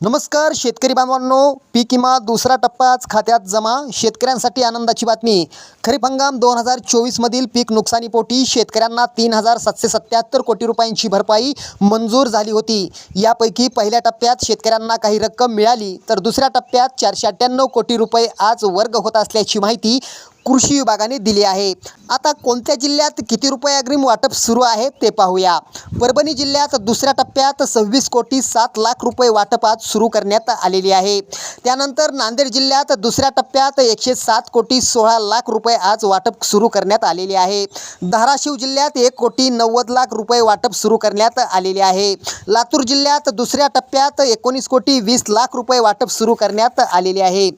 नमस्कार शेतकरी बांधवांनो. पीक विमा दुसरा टप्पा आज खात्यात जमा. शेतकऱ्यांसाठी आनंदाची बातमी. खरीप हंगाम दोन हजार चोवीसमधील पीक नुकसानीपोटी शेतकऱ्यांना तीन हजार सातशे सत्याहत्तर कोटी रुपयांची भरपाई मंजूर झाली होती. यापैकी पहिल्या टप्प्यात शेतकऱ्यांना काही रक्कम मिळाली तर दुसऱ्या टप्प्यात चारशे अठ्ठ्याण्णव कोटी रुपये आज वर्ग होत असल्याची माहिती कृषी विभागाने दिली आहे. आता कोणत्या जिल्ह्यात किती रुपये अग्रिम वाटप सुरू आहे ते पाहूया. परभणी जिल्ह्यात दुसऱ्या टप्प्यात सव्वीस कोटी सात लाख रुपये वाटप आज सुरू करण्यात आलेली आहे. त्यानंतर नांदेड जिल्ह्यात दुसऱ्या टप्प्यात एकशे सात कोटी सोळा लाख रुपये आज वाटप सुरू करण्यात आलेले आहे. धाराशिव जिल्ह्यात एक कोटी नव्वद लाख रुपये वाटप सुरू करण्यात आलेले आहे. लातूर जिल्ह्यात दुसऱ्या टप्प्यात एकोणीस कोटी वीस लाख रुपये वाटप सुरू करण्यात आलेले आहे.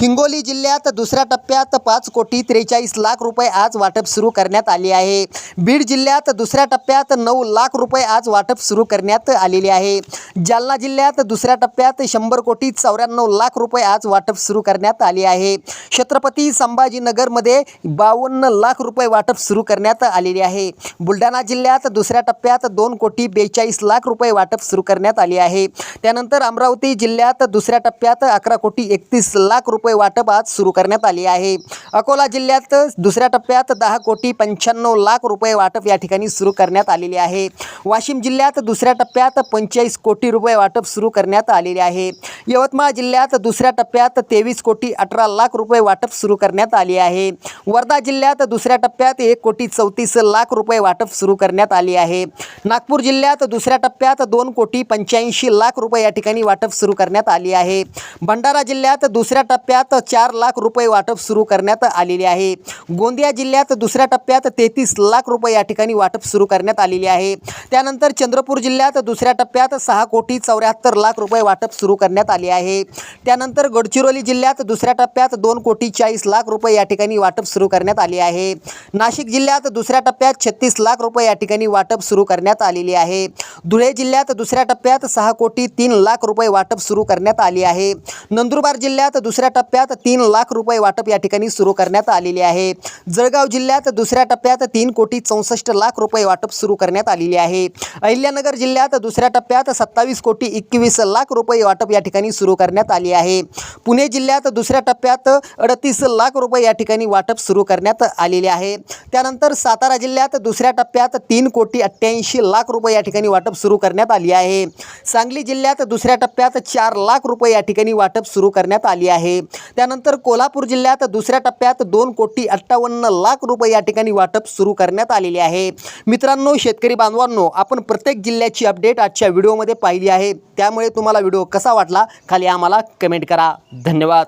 हिंगोली जिल्ह्यात दुसऱ्या टप्प्यात पाच कोटी त्रेचाळीस लाख रुपये आज वाटप सुरू करण्यात आले आहे. बीड जिल्ह्यात दुसऱ्या टप्प्यात नऊ लाख रुपये आज वाटप सुरू करण्यात आलेले आहे. जालना जिल्ह्यात दुसऱ्या टप्प्यात शंभर कोटी चौऱ्याण्णव लाख रुपये आज वाटप सुरू करण्यात आले आहे. छत्रपती संभाजीनगरमध्ये बावन्न लाख रुपये वाटप सुरू करण्यात आलेले आहे. बुलढाणा जिल्ह्यात दुसऱ्या टप्प्यात दोन कोटी बेचाळीस लाख रुपये वाटप सुरू करण्यात आले आहे. त्यानंतर अमरावती जिल्ह्यात दुसऱ्या टप्प्यात अकरा कोटी एकतीस लाख रुपये वाटप आज सुरू करण्यात आले आहे. अकोला जिल्ह्यात दुसऱ्या टप्प्यात दहा कोटी पंच्याण्णव लाख रुपये वाटप या ठिकाणी सुरू करण्यात आलेले आहे. वाशिम जिल्ह्यात दुसऱ्या टप्प्यात पंचेचाळीस कोटी रुपये वाटप सुरू करण्यात आलेले आहे. यवतमाळ जिल्ह्यात दुसऱ्या टप्प्यात तेवीस कोटी अठरा लाख रुपये वाटप सुरू करण्यात आले आहे. वर्धा जिल्ह्यात दुसऱ्या टप्प्यात एक कोटी चौतीस लाख रुपये वाटप सुरू करण्यात आले आहे. नागपूर जिल्ह्यात दुसऱ्या टप्प्यात दोन कोटी पंच्याऐंशी लाख रुपये या ठिकाणी वाटप सुरू करण्यात आले आहे. भंडारा जिल्ह्यात दुसऱ्या टप्प्यात चार लाख रुपये वाटप सुरू करण्यात आले आलेले आहे. गोंदिया जिल्ह्यात दुसऱ्या टप्प्यात तेहतीस लाख रुपये या ठिकाणी वाटप सुरू करण्यात आलेले आहे. त्यानंतर चंद्रपूर जिल्ह्यात दुसऱ्या टप्प्यात सहा कोटी चौऱ्याहत्तर लाख रुपये वाटप सुरू करण्यात आले आहे. त्यानंतर गडचिरोली जिल्ह्यात दुसऱ्या टप्प्यात दोन कोटी चाळीस लाख रुपये या ठिकाणी वाटप सुरू करण्यात आले आहे. नाशिक जिल्ह्यात दुसऱ्या टप्प्यात छत्तीस लाख रुपये या ठिकाणी वाटप सुरू करण्यात आलेले आहे. धुळे जिल्ह्यात दुसऱ्या टप्प्यात सहा कोटी तीन लाख रुपये वाटप सुरू करण्यात आले आहे. नंदुरबार जिल्ह्यात दुसऱ्या टप्प्यात तीन लाख रुपये वाटप या ठिकाणी सुरू करण्यात करण्यात आलेली आहे. जळगाव जिल्ह्यात दुसऱ्या टप्प्यात तीन कोटी चौसष्ट लाख रुपये वाटप सुरू करण्यात आलेले आहे. अहिल्यानगर जिल्ह्यात दुसऱ्या टप्प्यात सत्तावीस कोटी एकवीस लाख रुपये वाटप या ठिकाणी सुरू करण्यात आली आहे. पुणे जिल्ह्यात दुसऱ्या टप्प्यात अडतीस लाख रुपये या ठिकाणी वाटप सुरू करण्यात आलेले आहे. त्यानंतर सातारा जिल्ह्यात दुसऱ्या टप्प्यात तीन कोटी अठ्ठ्याऐंशी लाख रुपये या ठिकाणी वाटप सुरू करण्यात आली आहे. सांगली जिल्ह्यात दुसऱ्या टप्प्यात चार लाख रुपये या ठिकाणी वाटप सुरू करण्यात आली आहे. त्यानंतर कोल्हापूर जिल्ह्यात दुसऱ्या टप्प्यात दोन कोटी अठ्ठावन्न लाख रुपये या ठिकाणी वाटप सुरू करण्यात आलेले आहे. मित्रांनो शेतकरी बांधवांनो आपण प्रत्येक जिल्ह्याची अपडेट आजच्या व्हिडिओमध्ये पाहिली आहे. त्यामुळे तुम्हाला व्हिडिओ कसा वाटला खाली आम्हाला कमेंट करा. धन्यवाद.